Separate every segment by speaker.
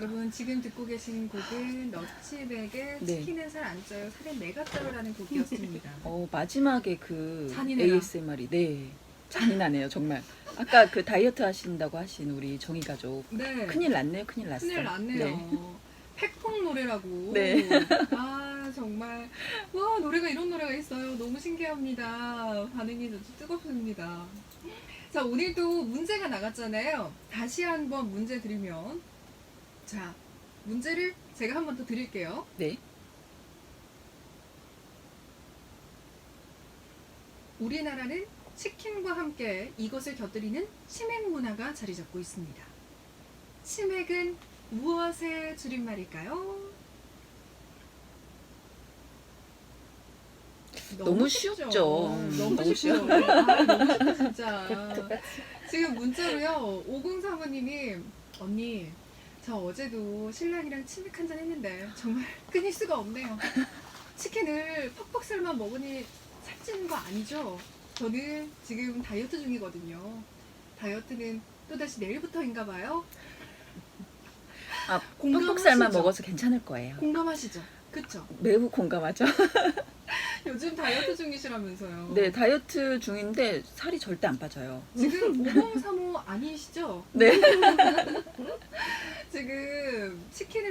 Speaker 1: 여러분 지금 듣고 계신 곡은 너치백의
Speaker 2: 네.
Speaker 1: 치킨은 살 안 쪄요 살은 내가 쪄요라는 곡이었습니다.
Speaker 2: 어, 마지막에 그
Speaker 1: 잔인해라.
Speaker 2: ASMR이 네 잔인하네요 정말. 아까 그 다이어트 하신다고 하신 우리 정희 가족
Speaker 1: 네.
Speaker 2: 큰일 났네요 큰일 났어.
Speaker 1: 큰일 났네요. 팩폭 노래라고.
Speaker 2: 네.
Speaker 1: 아 정말 와 노래가 이런 노래가 있어요. 너무 신기합니다. 반응이 아주 뜨겁습니다. 자 오늘도 문제가 나갔잖아요. 다시 한번 문제 드리면 자 문제를 제가 한 번 더 드릴게요.
Speaker 2: 네.
Speaker 1: 우리나라는 치킨과 함께 이것을 곁들이는 치맥 문화가 자리 잡고 있습니다. 치맥은 무엇의 줄임말일까요?
Speaker 2: 너무 쉽죠. 음,
Speaker 1: 너무,
Speaker 2: 너무
Speaker 1: 쉽죠. 아, 너무 쉽다 진짜. 지금 문자로요. 5035님이 언니 저 어제도 신랑이랑 치맥 한잔 했는데 정말 끊일 수가 없네요. 치킨을 퍽퍽 삶아 먹으니 살찌는 거 아니죠? 저는 지금 다이어트 중이거든요. 다이어트는 또다시 내일부터인가 봐요.
Speaker 2: 아
Speaker 1: 공감하시죠?
Speaker 2: 퍽퍽살만 먹어서 괜찮을 거예요.
Speaker 1: 공감하시죠? 그쵸?
Speaker 2: 매우 공감하죠.
Speaker 1: 요즘 다이어트 중이시라면서요.
Speaker 2: 네 다이어트 중인데 살이 절대 안 빠져요.
Speaker 1: 지금 5035 아니시죠?
Speaker 2: 네.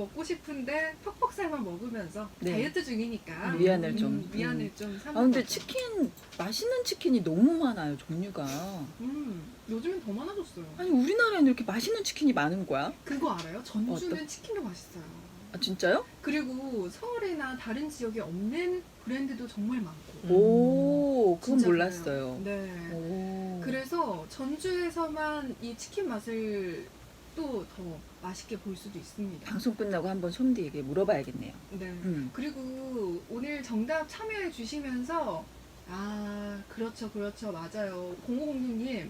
Speaker 1: 먹고 싶은데 퍽퍽살만 먹으면서
Speaker 2: 네.
Speaker 1: 다이어트 중이니까
Speaker 2: 위안을 좀.
Speaker 1: 위안을 좀 삼는
Speaker 2: 아 근데
Speaker 1: 거죠.
Speaker 2: 치킨 맛있는 치킨이 너무 많아요 종류가.
Speaker 1: 음, 요즘엔 더 많아졌어요.
Speaker 2: 아니 우리나라에는 이렇게 맛있는 치킨이 많은 거야?
Speaker 1: 그거 알아요? 전주는
Speaker 2: 어떤?
Speaker 1: 치킨도 맛있어요.
Speaker 2: 아 진짜요?
Speaker 1: 그리고 서울이나 다른 지역에 없는 브랜드도 정말 많고.
Speaker 2: 오 그건
Speaker 1: 진짜
Speaker 2: 몰랐어요.
Speaker 1: 네.
Speaker 2: 오.
Speaker 1: 그래서 전주에서만 이 치킨 맛을 또 더 맛있게 볼 수도 있습니다.
Speaker 2: 방송 끝나고 한번 솜디에게 물어봐야겠네요.
Speaker 1: 네.
Speaker 2: 음.
Speaker 1: 그리고 오늘 정답 참여해 주시면서 아 그렇죠 그렇죠 맞아요 0506님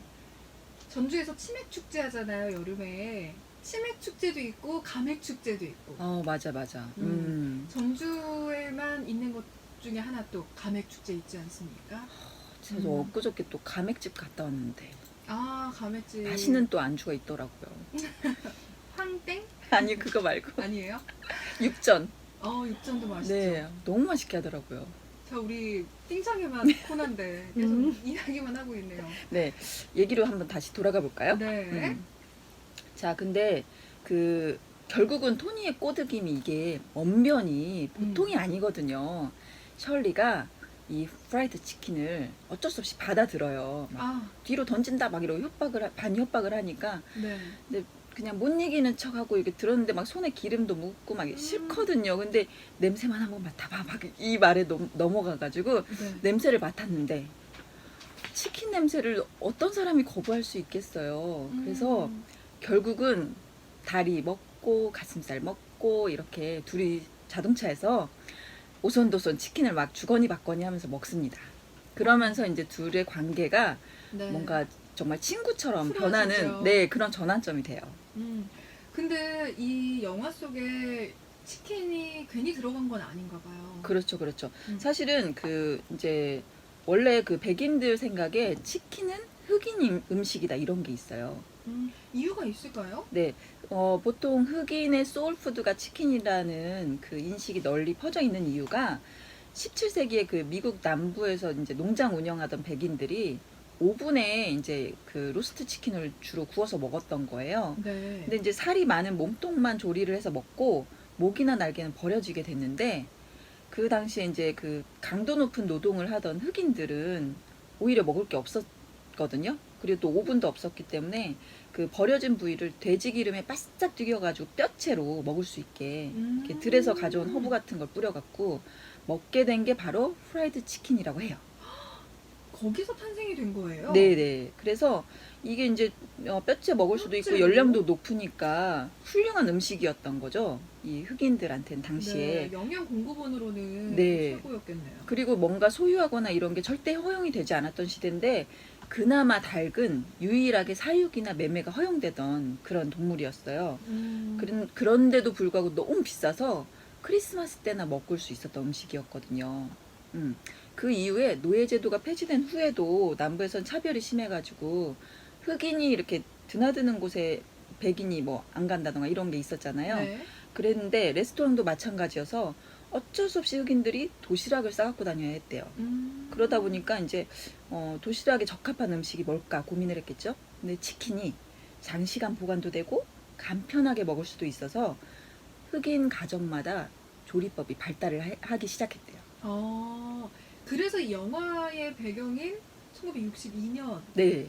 Speaker 1: 전주에서 치맥 축제 하잖아요 여름에 치맥 축제도 있고 가맥 축제도 있고
Speaker 2: 어 맞아 맞아. 음.
Speaker 1: 전주에만 있는 것 중에 하나 또 가맥 축제 있지 않습니까?
Speaker 2: 제가
Speaker 1: 음.
Speaker 2: 엊그저께 또 가맥집 갔다 왔는데
Speaker 1: 아 가맥집
Speaker 2: 맛있는 또 안주가 있더라고요.
Speaker 1: 황땡
Speaker 2: 아니 그거 말고
Speaker 1: 아니에요?
Speaker 2: 육전.
Speaker 1: 어 육전도 맛있죠.
Speaker 2: 네 너무 맛있게 하더라고요.
Speaker 1: 자 우리 띵장에만 코난데 계속
Speaker 2: 음.
Speaker 1: 이야기만 하고 있네요.
Speaker 2: 네 얘기로 한번 다시 돌아가 볼까요?
Speaker 1: 네.
Speaker 2: 음. 자, 근데 그 결국은 토니의 꼬드김이 이게 언변이 보통이 아니거든요. 셜리가 이 프라이드 치킨을 어쩔 수 없이 받아들어요. 막
Speaker 1: 아
Speaker 2: 뒤로 던진다 막 이러고 협박을 하- 반 협박을 하니까
Speaker 1: 네.
Speaker 2: 그냥 못 이기는 척하고 이게 들었는데 막 손에 기름도 묻고 막
Speaker 1: 음.
Speaker 2: 싫거든요. 근데 냄새만 한번 맡아봐 막 이 말에 넘, 넘어가가지고
Speaker 1: 네.
Speaker 2: 냄새를 맡았는데 치킨 냄새를 어떤 사람이 거부할 수 있겠어요. 그래서
Speaker 1: 음.
Speaker 2: 결국은 다리 먹고 가슴살 먹고 이렇게 둘이 자동차에서 오손도손 치킨을 막 주거니 받거니 하면서 먹습니다. 그러면서 이제 둘의 관계가
Speaker 1: 네.
Speaker 2: 뭔가 정말 친구처럼
Speaker 1: 풀어지죠.
Speaker 2: 변하는 네 그런 전환점이 돼요.
Speaker 1: 음. 근데 이 영화 속에 치킨이 괜히 들어간 건 아닌가 봐요.
Speaker 2: 그렇죠, 그렇죠.
Speaker 1: 음.
Speaker 2: 사실은 그 이제 원래 그 백인들 생각에 치킨은 흑인 임- 음식이다 이런 게 있어요.
Speaker 1: 음, 이유가 있을까요?
Speaker 2: 네, 어, 보통 흑인의 소울푸드가 치킨이라는 그 인식이 널리 퍼져 있는 이유가 17세기에 그 미국 남부에서 이제 농장 운영하던 백인들이 오븐에 이제 그 로스트 치킨을 주로 구워서 먹었던 거예요.
Speaker 1: 네.
Speaker 2: 근데 이제 살이 많은 몸통만 조리를 해서 먹고 목이나 날개는 버려지게 됐는데 그 당시에 이제 그 강도 높은 노동을 하던 흑인들은 오히려 먹을 게 없었거든요. 그리고 또 오븐도 없었기 때문에 그 버려진 부위를 돼지 기름에 바싹 튀겨가지고 뼈채로 먹을 수 있게
Speaker 1: 음.
Speaker 2: 이렇게 들에서 가져온 허브 같은 걸 뿌려갖고 먹게 된 게 바로 프라이드 치킨이라고 해요.
Speaker 1: 거기서 탄생이 된 거예요?
Speaker 2: 네네. 그래서 이게 이제 어, 뼈째 먹을 수도 있고? 열량도 높으니까 훌륭한 음식이었던 거죠. 이 흑인들한테는 당시에.
Speaker 1: 네, 영양 공급원으로는
Speaker 2: 네.
Speaker 1: 최고였겠네요.
Speaker 2: 그리고 뭔가 소유하거나 이런 게 절대 허용이 되지 않았던 시대인데 그나마 닭은 유일하게 사육이나 매매가 허용되던 그런 동물이었어요.
Speaker 1: 음.
Speaker 2: 그런, 그런데도 불구하고 너무 비싸서 크리스마스 때나 먹을 수 있었던 음식이었거든요. 음. 그 이후에 노예제도가 폐지된 후에도 남부에선 차별이 심해가지고 흑인이 이렇게 드나드는 곳에 백인이 뭐 안 간다던가 이런 게 있었잖아요.
Speaker 1: 네.
Speaker 2: 그랬는데 레스토랑도 마찬가지여서 어쩔 수 없이 흑인들이 도시락을 싸갖고 다녀야 했대요.
Speaker 1: 음.
Speaker 2: 그러다 보니까 이제 어, 도시락에 적합한 음식이 뭘까 고민을 했겠죠. 근데 치킨이 장시간 보관도 되고 간편하게 먹을 수도 있어서 흑인 가정마다 조리법이 발달을 하- 하기 시작했대요.
Speaker 1: 어, 그래서 이 영화의 배경인 1962년
Speaker 2: 네,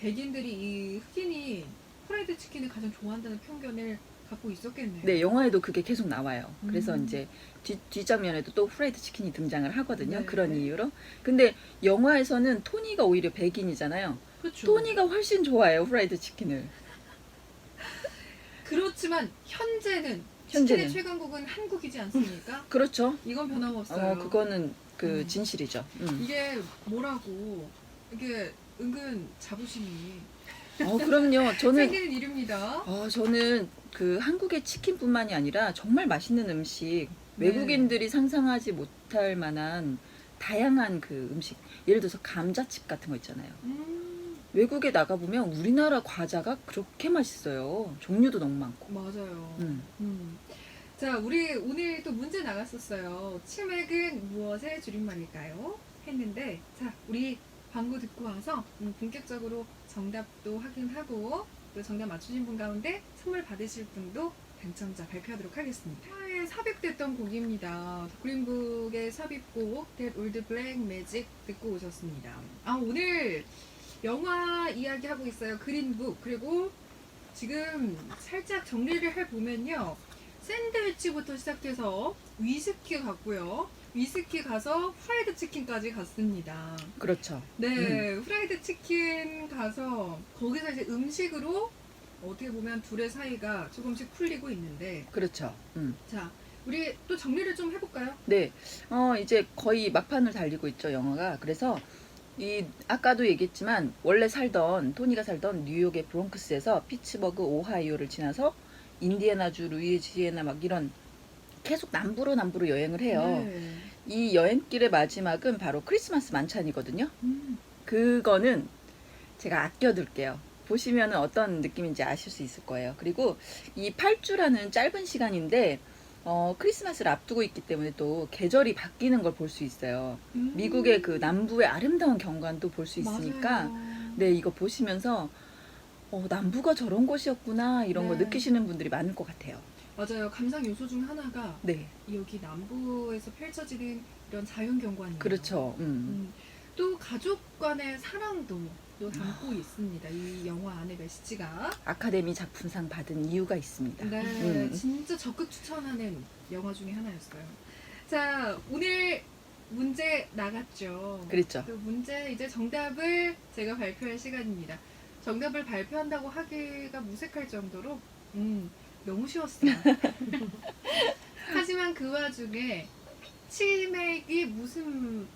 Speaker 1: 백인들이 이 흑인이 프라이드 치킨을 가장 좋아한다는 편견을 갖고 있었겠네요.
Speaker 2: 네 영화에도 그게 계속 나와요. 그래서
Speaker 1: 음.
Speaker 2: 이제 뒤, 뒷장면에도 또 프라이드 치킨이 등장을 하거든요.
Speaker 1: 네,
Speaker 2: 그런
Speaker 1: 네.
Speaker 2: 이유로. 근데 영화에서는 토니가 오히려 백인이잖아요.
Speaker 1: 그렇죠.
Speaker 2: 토니가 훨씬 좋아해요 프라이드 치킨을.
Speaker 1: 그렇지만 현재는
Speaker 2: 현재는.
Speaker 1: 최강국은 한국이지 않습니까?
Speaker 2: 그렇죠.
Speaker 1: 이건 변함없어요.
Speaker 2: 어 그거는 그
Speaker 1: 음.
Speaker 2: 진실이죠. 음.
Speaker 1: 이게 뭐라고 이게 은근 자부심이
Speaker 2: 어 그럼요. 저는
Speaker 1: 생기는 일입니다.
Speaker 2: 어, 저는 그 한국의 치킨뿐만이 아니라 정말 맛있는 음식,
Speaker 1: 네.
Speaker 2: 외국인들이 상상하지 못할 만한 다양한 그 음식, 예를 들어서 감자칩 같은 거 있잖아요.
Speaker 1: 음,
Speaker 2: 외국에 나가 보면 우리나라 과자가 그렇게 맛있어요. 종류도 너무 많고.
Speaker 1: 맞아요.
Speaker 2: 음.
Speaker 1: 음. 자, 우리 오늘 또 문제 나갔었어요. 치맥은 무엇의 줄임말일까요? 했는데, 자, 우리 광고 듣고 와서 음, 본격적으로 정답도 확인하고 또 정답 맞추신 분 가운데 선물 받으실 분도 당첨자 발표하도록 하겠습니다. 에 삽입됐던 곡입니다. 그린북의 삽입곡 That Old Black Magic 듣고 오셨습니다. 아 오늘 영화 이야기 하고 있어요. 그린북 그리고 지금 살짝 정리를 해보면요. 샌드위치부터 시작해서 위스키 갔고요. 위스키 가서 프라이드 치킨까지 갔습니다.
Speaker 2: 그렇죠.
Speaker 1: 네, 프라이드 치킨 가서 거기서 이제 음식으로 어떻게 보면 둘의 사이가 조금씩 풀리고 있는데
Speaker 2: 그렇죠. 음.
Speaker 1: 자, 우리 또 정리를 좀 해볼까요?
Speaker 2: 네. 어, 이제 거의 막판을 달리고 있죠, 영화가. 그래서 이 아까도 얘기했지만 원래 살던 토니가 살던 뉴욕의 브롱크스에서 피츠버그, 오하이오를 지나서 인디애나주, 루이지애나 막 이런 계속 남부로 남부로 여행을 해요.
Speaker 1: 네.
Speaker 2: 이 여행길의 마지막은 바로 크리스마스 만찬이거든요.
Speaker 1: 음,
Speaker 2: 그거는 제가 아껴둘게요. 보시면 어떤 느낌인지 아실 수 있을 거예요. 그리고 이 8주라는 짧은 시간인데 어, 크리스마스를 앞두고 있기 때문에 또 계절이 바뀌는 걸 볼 수 있어요.
Speaker 1: 음.
Speaker 2: 미국의 그 남부의 아름다운 경관도 볼 수 있으니까
Speaker 1: 맞아요.
Speaker 2: 네 이거 보시면서 어, 남부가 저런 곳이었구나 이런 거
Speaker 1: 네.
Speaker 2: 느끼시는 분들이 많을 것 같아요.
Speaker 1: 맞아요. 감상 요소 중 하나가
Speaker 2: 네,
Speaker 1: 여기 남부에서 펼쳐지는 이런 자연 경관이에요.
Speaker 2: 그렇죠. 음.
Speaker 1: 음, 또 가족 간의 사랑도 또 담고 있습니다. 이 영화 안에 메시지가.
Speaker 2: 아카데미 작품상 받은 이유가 있습니다.
Speaker 1: 네,
Speaker 2: 음.
Speaker 1: 진짜 적극 추천하는 영화 중에 하나였어요. 자, 오늘 문제 나갔죠.
Speaker 2: 그랬죠.
Speaker 1: 그 문제 이제 정답을 제가 발표할 시간입니다. 정답을 발표한다고 하기가 무색할 정도로 음, 너무 쉬웠어요. 하지만 그 와중에 치맥이 무슨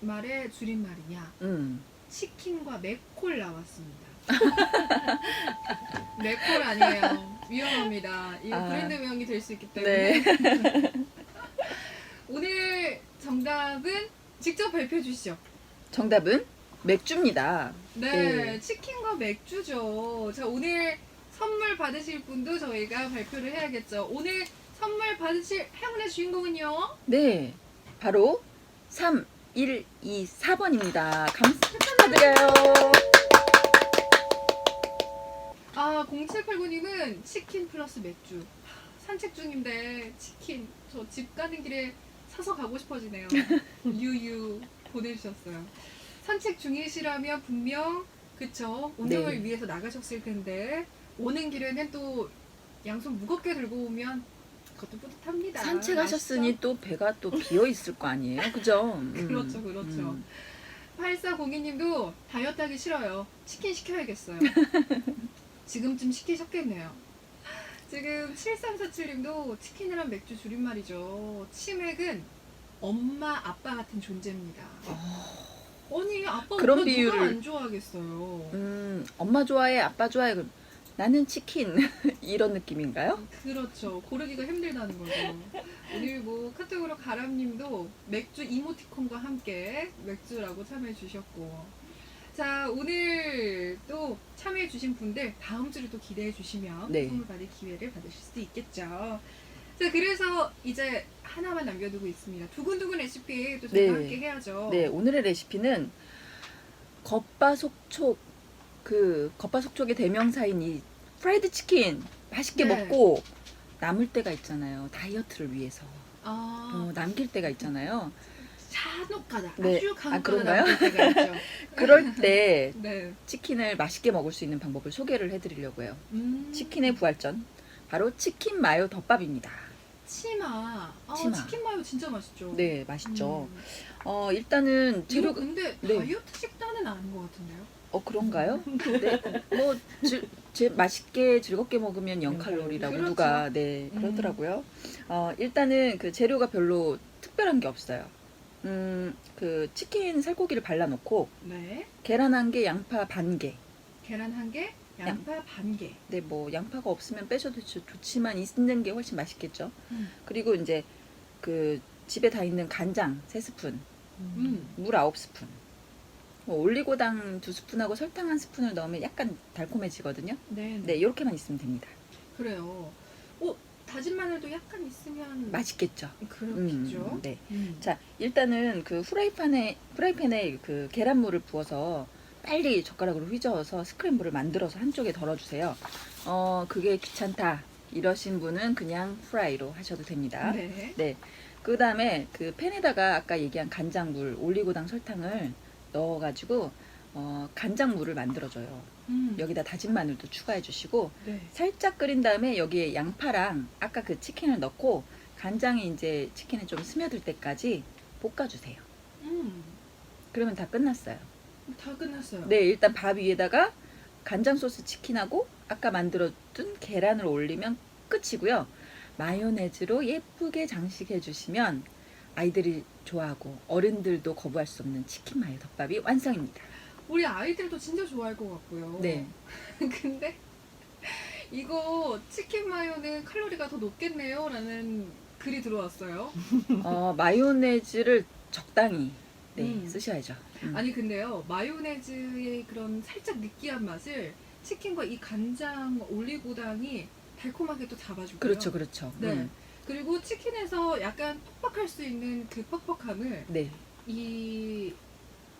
Speaker 1: 말의 줄임말이냐?
Speaker 2: 음.
Speaker 1: 치킨과 맥콜 나왔습니다. 맥콜 아니에요. 위험합니다. 이거
Speaker 2: 아.
Speaker 1: 브랜드 명이 될 수 있기 때문에.
Speaker 2: 네.
Speaker 1: 오늘 정답은 직접 발표해 주시죠.
Speaker 2: 정답은 맥주입니다.
Speaker 1: 네,
Speaker 2: 네.
Speaker 1: 치킨과 맥주죠. 자, 오늘 선물 받으실 분도 저희가 발표를 해야겠죠. 오늘 선물 받으실 행운의 주인공은요?
Speaker 2: 네, 바로 3, 1, 2, 4번입니다. 감사드려요.
Speaker 1: 아, 0789님은 치킨 플러스 맥주. 산책 중인데 치킨. 저 집 가는 길에 사서 가고 싶어지네요. 유유 보내주셨어요. 산책 중이시라면 분명 그쵸 운동을
Speaker 2: 네.
Speaker 1: 위해서 나가셨을 텐데 오는 길에는 또 양손 무겁게 들고 오면 그것도 뿌듯합니다.
Speaker 2: 산책하셨으니 또 배가 또 비어 있을 거 아니에요, 그죠? 음.
Speaker 1: 그렇죠, 그렇죠. 8402님도 다이어트 하기 싫어요. 치킨 시켜야겠어요. 지금쯤 시키셨겠네요. 지금 7347님도 치킨이란 맥주 줄임말이죠. 치맥은 엄마, 아빠 같은 존재입니다. 아니, 아빠
Speaker 2: 그런
Speaker 1: 오빠
Speaker 2: 비유를-
Speaker 1: 누가 안 좋아하겠어요.
Speaker 2: 음, 엄마 좋아해, 아빠 좋아해. 나는 치킨 이런 느낌인가요?
Speaker 1: 그렇죠. 고르기가 힘들다는 거죠. 우리 뭐 카톡으로 가람님도 맥주 이모티콘과 함께 맥주라고 참여해 주셨고. 자, 오늘 또 참여해 주신 분들 다음 주를 또 기대해 주시면
Speaker 2: 네.
Speaker 1: 선물 받을 기회를 받으실 수도 있겠죠. 자, 그래서 이제 하나만 남겨두고 있습니다. 두근두근 레시피 또 저희가
Speaker 2: 네.
Speaker 1: 함께 해야죠.
Speaker 2: 네, 오늘의 레시피는 겉바속촉 그 겉바속촉의 대명사인 이 프라이드 치킨 맛있게
Speaker 1: 네.
Speaker 2: 먹고 남을 때가 있잖아요. 다이어트를 위해서
Speaker 1: 아,
Speaker 2: 어, 남길 때가 있잖아요.
Speaker 1: 잔혹하다.
Speaker 2: 네.
Speaker 1: 아주
Speaker 2: 아. 그런가요? 그럴 때
Speaker 1: 네.
Speaker 2: 치킨을 맛있게 먹을 수 있는 방법을 소개를 해드리려고 해요.
Speaker 1: 음,
Speaker 2: 치킨의 부활전 바로 치킨 마요 덮밥입니다.
Speaker 1: 치마. 아,
Speaker 2: 치마.
Speaker 1: 치킨 마요 진짜 맛있죠.
Speaker 2: 네, 맛있죠.
Speaker 1: 음.
Speaker 2: 어 일단은
Speaker 1: 재료
Speaker 2: 재료
Speaker 1: 근데
Speaker 2: 네.
Speaker 1: 다이어트 식단은 아닌 것 같은데요?
Speaker 2: 어 그런가요? 네, 뭐 질, 제, 맛있게 즐겁게 먹으면 0 칼로리라고
Speaker 1: 그렇죠.
Speaker 2: 누가 네
Speaker 1: 음.
Speaker 2: 그러더라고요. 어 일단은 그 재료가 별로 특별한 게 없어요. 음그 치킨 살코기를 발라놓고
Speaker 1: 네.
Speaker 2: 계란 한 개, 양파 반 개.
Speaker 1: 계란 한 개, 양파 반 개.
Speaker 2: 네, 뭐 양파가 없으면 빼셔도 좋- 좋지만 있는 게 훨씬 맛있겠죠.
Speaker 1: 음.
Speaker 2: 그리고 이제 그 집에 다 있는 간장 세 스푼,
Speaker 1: 음.
Speaker 2: 물 아홉 스푼. 뭐 올리고당 두 스푼하고 설탕 한 스푼을 넣으면 약간 달콤해지거든요.
Speaker 1: 네,
Speaker 2: 네, 이렇게만 있으면 됩니다.
Speaker 1: 그래요. 어, 다진 마늘도 약간 있으면
Speaker 2: 맛있겠죠.
Speaker 1: 그렇겠죠.
Speaker 2: 음, 네.
Speaker 1: 음.
Speaker 2: 자, 일단은 그 후라이팬에 후라이팬에 그 계란물을 부어서 빨리 젓가락으로 휘저어서 스크램블을 만들어서 한쪽에 덜어주세요. 어, 그게 귀찮다 이러신 분은 그냥 프라이로 하셔도 됩니다.
Speaker 1: 네.
Speaker 2: 네. 그 다음에 그 팬에다가 아까 얘기한 간장물, 올리고당 설탕을 넣어가지고 어, 간장물을 만들어줘요.
Speaker 1: 음.
Speaker 2: 여기다 다진 마늘도 추가해 주시고
Speaker 1: 네.
Speaker 2: 살짝 끓인 다음에 여기에 양파랑 아까 그 치킨을 넣고 간장이 이제 치킨에 좀 스며들 때까지 볶아주세요.
Speaker 1: 음.
Speaker 2: 그러면 다 끝났어요.
Speaker 1: 다 끝났어요.
Speaker 2: 네, 일단 밥 위에다가 간장 소스 치킨하고 아까 만들어둔 계란을 올리면 끝이고요. 마요네즈로 예쁘게 장식해 주시면 아이들이 좋아하고 어른들도 거부할 수 없는 치킨 마요 덮밥이 완성입니다.
Speaker 1: 우리 아이들도 진짜 좋아할 것 같고요.
Speaker 2: 네.
Speaker 1: 근데 이거 치킨 마요는 칼로리가 더 높겠네요. 라는 글이 들어왔어요.
Speaker 2: 어, 마요네즈를 적당히 네,
Speaker 1: 음.
Speaker 2: 쓰셔야죠. 음.
Speaker 1: 아니 근데요 마요네즈의 그런 살짝 느끼한 맛을 치킨과 이 간장 올리고당이 달콤하게 또 잡아주고요.
Speaker 2: 그렇죠, 그렇죠.
Speaker 1: 네.
Speaker 2: 음.
Speaker 1: 그리고 치킨에서 약간 퍽퍽할 수 있는 그 퍽퍽함을
Speaker 2: 네,
Speaker 1: 이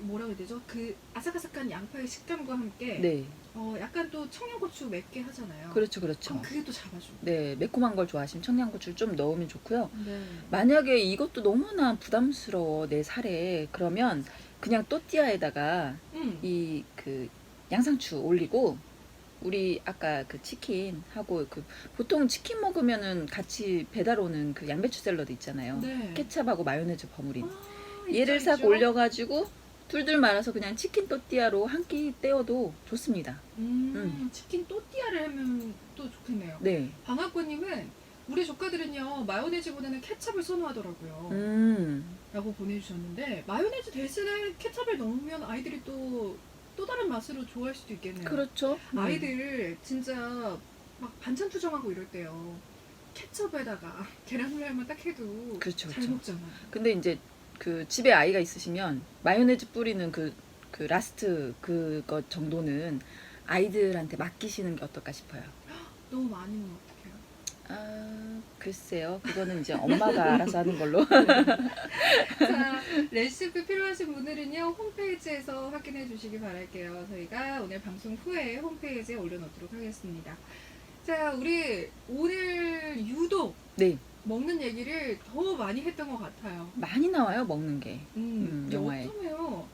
Speaker 1: 뭐라고 해야 되죠? 그 아삭아삭한 양파의 식감과 함께
Speaker 2: 네,
Speaker 1: 어 약간 또 청양고추 맵게 하잖아요.
Speaker 2: 그렇죠, 그렇죠.
Speaker 1: 그럼 그게 또 잡아주고.
Speaker 2: 네, 매콤한 걸 좋아하시면 청양고추를 좀 넣으면 좋고요.
Speaker 1: 네.
Speaker 2: 만약에 이것도 너무나 부담스러워 내 살에 그러면 그냥 또띠아에다가
Speaker 1: 음.
Speaker 2: 이 그 양상추 올리고 우리 아까 그 치킨 하고 그 보통 치킨 먹으면은 같이 배달 오는 그 양배추 샐러드 있잖아요.
Speaker 1: 네.
Speaker 2: 케찹하고 마요네즈 버무린
Speaker 1: 아,
Speaker 2: 얘를
Speaker 1: 있죠,
Speaker 2: 싹
Speaker 1: 있죠.
Speaker 2: 올려가지고 둘둘 말아서 그냥 치킨 또띠아로 한끼 떼어도 좋습니다.
Speaker 1: 음,
Speaker 2: 음.
Speaker 1: 치킨 또띠아를 하면 또 좋겠네요.
Speaker 2: 네.
Speaker 1: 방학권님은 우리 조카들은요 마요네즈보다는 케찹을 선호하더라고요.
Speaker 2: 음.
Speaker 1: 라고 보내주셨는데 마요네즈 대신에 케찹을 넣으면 아이들이 또 또 다른 맛으로 좋아할 수도 있겠네요.
Speaker 2: 그렇죠. 음.
Speaker 1: 아이들 진짜 막 반찬 투정하고 이럴 때요. 케첩에다가 계란 후라이만 딱 해도
Speaker 2: 그렇죠,
Speaker 1: 잘
Speaker 2: 그렇죠.
Speaker 1: 먹잖아요.
Speaker 2: 근데 이제 그 집에 아이가 있으시면 마요네즈 뿌리는 그, 그 라스트 그것 정도는 아이들한테 맡기시는 게 어떨까 싶어요.
Speaker 1: 너무 많이 먹으면 어떡해요?
Speaker 2: 아, 글쎄요. 그거는 이제 엄마가 알아서 하는 걸로.
Speaker 1: 자, 레시피 필요하신 분들은요, 홈페이지에서 확인해 주시기 바랄게요. 저희가 오늘 방송 후에 홈페이지에 올려놓도록 하겠습니다. 자, 우리 오늘 유독
Speaker 2: 네.
Speaker 1: 먹는 얘기를 더 많이 했던 것 같아요.
Speaker 2: 많이 나와요, 먹는 게.
Speaker 1: 음,
Speaker 2: 음, 영화에.
Speaker 1: 어쩌면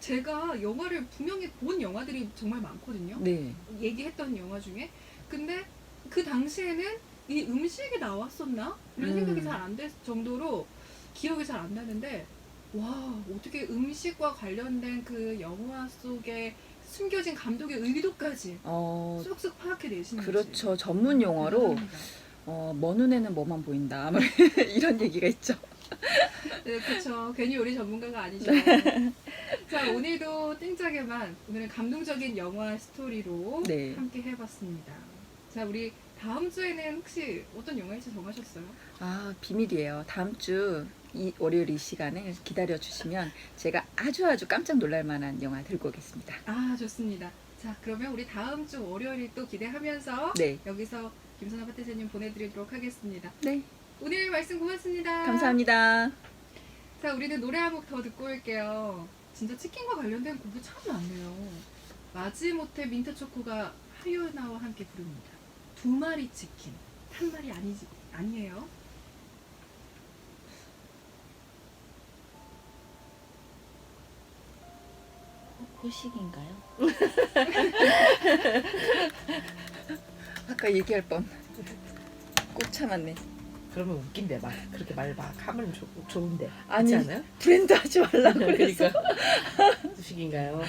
Speaker 1: 제가 영화를 분명히 본 영화들이 정말 많거든요.
Speaker 2: 네.
Speaker 1: 얘기했던 영화 중에. 근데 그 당시에는 이 음식이 나왔었나? 이런
Speaker 2: 음.
Speaker 1: 생각이 잘 안 될 정도로 기억이 잘 안 나는데, 와, 어떻게 음식과 관련된 그 영화 속에 숨겨진 감독의 의도까지
Speaker 2: 어,
Speaker 1: 쏙쏙 파악해내시는지.
Speaker 2: 그렇죠. 전문 용어로,
Speaker 1: 대단합니다.
Speaker 2: 어, 먼 눈에는 뭐만 보인다. 뭐 이런 얘기가 있죠.
Speaker 1: 네, 그렇죠. 괜히 우리 전문가가 아니죠. 자, 오늘도 띵짝에만 오늘은 감동적인 영화 스토리로
Speaker 2: 네.
Speaker 1: 함께 해봤습니다. 자, 우리 다음 주에는 혹시 어떤 영화일지 정하셨어요?
Speaker 2: 아, 비밀이에요. 다음 주 이 월요일 이 시간을 기다려 주시면 제가 아주 아주 깜짝 놀랄 만한 영화 들고 오겠습니다.
Speaker 1: 아 좋습니다. 자 그러면 우리 다음 주 월요일 또 기대하면서
Speaker 2: 네.
Speaker 1: 여기서 김선아 파트세님 보내드리도록 하겠습니다.
Speaker 2: 네.
Speaker 1: 오늘 말씀 고맙습니다.
Speaker 2: 감사합니다.
Speaker 1: 자 우리는 노래 한 곡 더 듣고 올게요. 진짜 치킨과 관련된 곡이 참 많네요. 마지못해 민트초코가 하유나와 함께 부릅니다. 두 마리 치킨 한 마리 아니지 아니에요?
Speaker 3: 후식인가요?
Speaker 2: 아까 얘기할 뻔. 꼭 참았네.
Speaker 4: 그러면 웃긴데 막 그렇게 말막 하면 좋, 좋은데
Speaker 2: 아니,
Speaker 4: 그렇지 않아요?
Speaker 2: 브랜드 하지 말라고 그래서.
Speaker 4: 그러니까 후식인가요?